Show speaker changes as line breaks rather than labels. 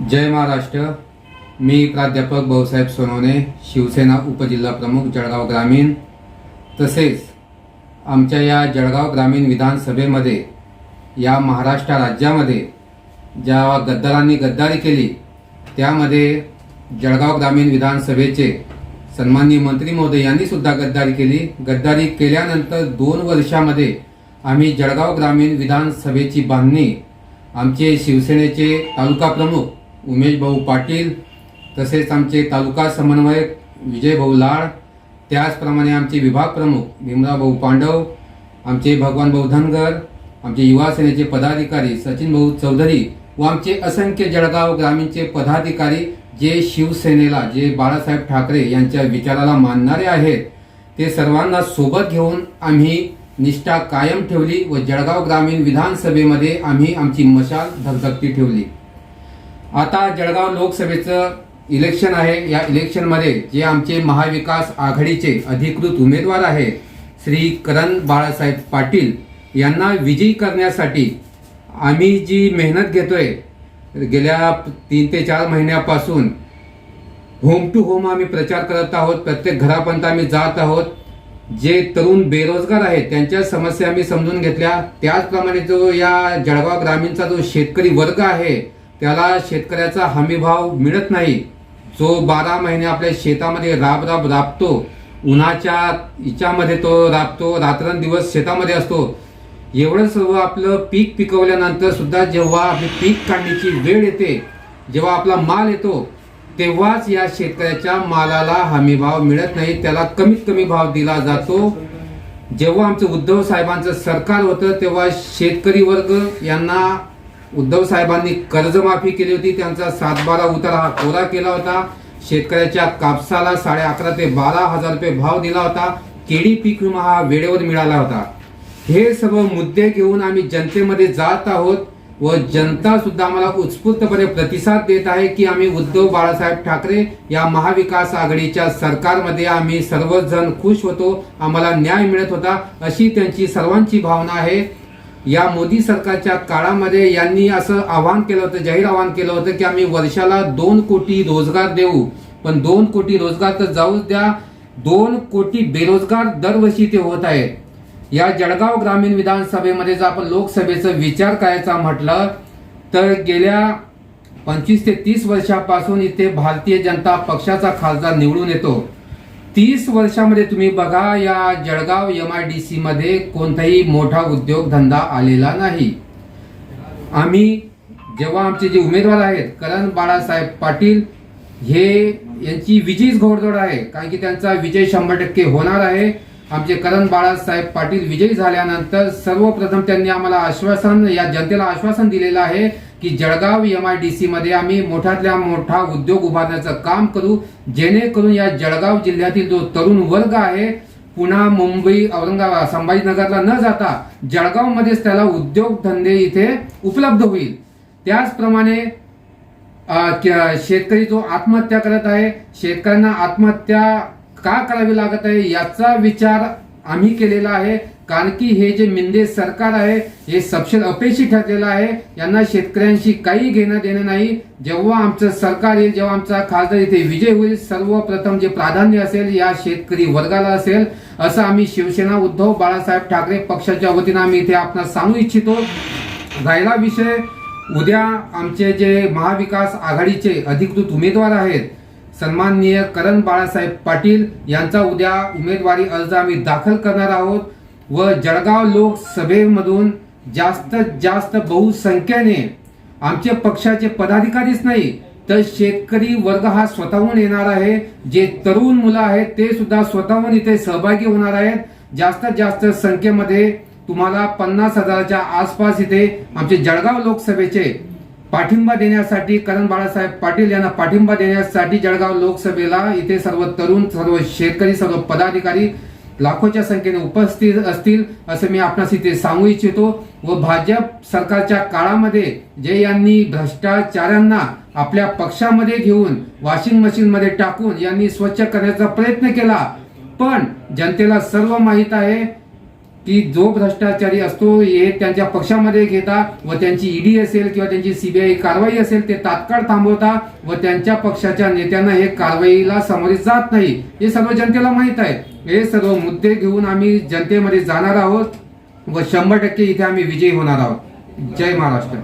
जय महाराष्ट्र. मी प्राध्यापक भाऊसाहेब सोनवणे शिवसेना उपजिल्हा प्रमुख जळगाव ग्रामीण. तसेच आमच्या या जळगाव ग्रामीण विधानसभेमध्ये या महाराष्ट्र राज्यामध्ये ज्या गद्दारांनी गद्दारी केली त्यामध्ये जळगाव ग्रामीण विधानसभेचे सन्माननीय मंत्री महोदय यांनीसुद्धा गद्दारी केली. गद्दारी केल्यानंतर दोन वर्षामध्ये आम्ही जळगाव ग्रामीण विधानसभेची बांधणी आमचे शिवसेनेचे तालुका प्रमुख उमेशभाऊ पाटील तसेच आमचे तालुका समन्वयक विजयभाऊ लाड त्याचप्रमाणे आमचे विभाग प्रमुख भीमरावभाऊ पांडव आमचे भगवानभाऊ धनगर आमचे युवा सेनेचे पदाधिकारी सचिन भाऊ चौधरी व आमचे असंख्य जळगाव ग्रामीणचे पदाधिकारी जे शिवसेनेला जे बाळासाहेब ठाकरे यांच्या विचाराला मानणारे आहेत ते सर्वांना सोबत घेऊन आम्ही निष्ठा कायम ठेवली व जळगाव ग्रामीण विधानसभेमध्ये आम्ही आमची मशाल धगधगती ठेवली. आता जळगाव लोकसभेचं इलेक्शन आहे. या इलेक्शनमध्ये जे आमचे महाविकास आघाडीचे अधिकृत उमेदवार आहेत श्री करण बाळासाहेब पाटील यांना विजयी करण्यासाठी आम्ही जी मेहनत घेतोय गेल्या तीन ते चार महिन्यापासून होम टू होम आम्ही प्रचार करत आहोत. प्रत्येक घरापर्यंत आम्ही जात आहोत. जे तरुण बेरोजगार आहेत त्यांच्या समस्या आम्ही समजून घेतल्या. त्याचप्रमाणे जो या जळगाव ग्रामीणचा जो शेतकरी वर्ग आहे त्याला शेतकऱ्याचा हमीभाव मिळत नाही. जो बारा महिने आपल्या शेतामध्ये राब राब राबतो उन्हाच्या हिच्यामध्ये तो राबतो रात्रंदिवस शेतामध्ये असतो. एवढं सर्व आपलं पीक पिकवल्यानंतर सुद्धा जेव्हा आपली पीक काढण्याची वेळ येते जेव्हा आपला माल येतो तेव्हाच या शेतकऱ्याच्या मालाला हमीभाव मिळत नाही. त्याला कमीत कमी भाव दिला जातो. जेव्हा आमचं उद्धव साहेबांचं सरकार होतं तेव्हा शेतकरी वर्ग यांना उद्धव साहेबांनी कर्जमाफी केली होती त्यांचा सातबारा उतारा हा कोरा केला होता. शेतकऱ्याच्या कापसाला साडे अकरा ते बारा हजार रुपये भाव दिला होता. केळी पीक विमा हा वेळेवर मिळाला होता. हे सर्व मुद्दे घेऊन आम्ही जनतेमध्ये जात आहोत व जनता सुद्धा आम्हाला उत्स्फूर्तपणे प्रतिसाद देत आहे की आम्ही उद्धव बाळासाहेब ठाकरे या महाविकास आघाडीच्या सरकारमध्ये आम्ही सर्वजण खुश होतो आम्हाला न्याय मिळत होता अशी त्यांची सर्वांची भावना आहे. या मोदी सरकारच्या काळामध्ये यांनी असं आवाहन केलं होतं जाहीर आवाहन केलं होतं की आम्ही वर्षाला दोन कोटी रोजगार देऊ. पण दोन कोटी रोजगार तर जाऊच द्या. दोन कोटी बेरोजगार दरवर्षी ते होत आहेत. या जळगाव ग्रामीण विधानसभेमध्ये जर आपण लोकसभेचा विचार करायचा म्हटलं तर गेल्या पंचवीस ते तीस वर्षापासून इथे भारतीय जनता पक्षाचा खासदार निवडून येतो. तीस वर्षामध्ये तुम्ही बघा या Jalgaon M I D C मध्ये कोणताही मोठा उद्योगधंदा आलेला नाही. आम्ही जेव्हा आमचे जे उमेदवार आहेत करण बाळासाहेब पाटील हे यांची विजयीच घोडदोड आहे कारण की त्यांचा विजय शंभर टक्के होणार आहे. आमचे करण बाळासाहेब पाटील विजयी झाल्यानंतर सर्वप्रथम त्यांनी आम्हाला आश्वासन या जनतेला आश्वासन दिलेलं आहे की Jalgaon M I D C मध्ये आम्ही मोठ्यातल्या मोठा उद्योग उभारण्याचं काम करू. जेणेकरून या जळगाव जिल्ह्यातील जो तरुण वर्ग आहे पुन्हा मुंबई औरंगाबाद संभाजीनगरला न जाता जळगावमध्येच त्याला उद्योगधंदे इथे उपलब्ध होईल. त्याचप्रमाणे शेतकरी जो आत्महत्या करत आहे शेतकऱ्यांना आत्महत्या का करावी लागत आहे याचा विचार आम्ही केलेला आहे. कारण की हे जे मिंदे सरकार आहे हे सपशेल अपयशी ठरलेलं आहे. यांना शेतकऱ्यांशी काही घेणं देणं नाही. जेव्हा आमचं सरकार येईल जेव्हा आमचा खासदार इथे विजय होईल सर्वप्रथम जे प्राधान्य असेल या शेतकरी वर्गाला असेल असं आम्ही शिवसेना उद्धव बाळासाहेब ठाकरे पक्षाच्या वतीनं आम्ही इथे आपण सांगू इच्छितो. राहिला विषय. उद्या आमचे जे महाविकास आघाडीचे अधिकृत उमेदवार आहेत सन्माननीय करण बाळासाहेब पाटील यांचा उद्या उमेदवारी अर्ज आम्ही दाखल करणार आहोत. व जळगाव लोकसभेमधून जास्तीत जास्त बहुसंख्येने आमचे पक्षाचे पदाधिकारीच नाही तर शेतकरी वर्ग हा स्वतःहून येणार आहे. जे तरुण मुलं आहेत ते सुद्धा स्वतःहून इथे सहभागी होणार आहेत. जास्तीत जास्त संख्येमध्ये तुम्हाला पन्नास हजाराच्या आसपास इथे आमचे जळगाव लोकसभेचे पाठिंबा देण्यासाठी करण बाळासाहेब पाटील यांना पाठिंबा देण्यासाठी जळगाव लोकसभेला इथे सर्व तरुण सर्व शेतकरी सर्व पदाधिकारी लाखोच्या संख्येने उपस्थित असतील असं मी आपणास इथे सांगू इच्छितो. व भाजप सरकारच्या काळामध्ये जे यांनी भ्रष्टाचारांना आपल्या पक्षामध्ये घेऊन वॉशिंग मशीन मध्ये टाकून यांनी स्वच्छ करण्याचा प्रयत्न केला पण जनतेला सर्व माहीत आहे की जो भ्रष्टाचारी असतो हे त्यांच्या पक्षामध्ये घेता व त्यांची ईडी असेल किंवा त्यांची सीबीआय कारवाई असेल ते तात्काळ थांबवता व त्यांच्या पक्षाच्या नेत्यांना हे कारवाईला सामोरे जात नाही. हे सर्व जनतेला माहीत आहे. हे सर्व मुद्दे घेऊन आम्ही जनतेमध्ये जाणार आहोत व शंभर टक्के इथे आम्ही विजयी होणार आहोत. जय महाराष्ट्र.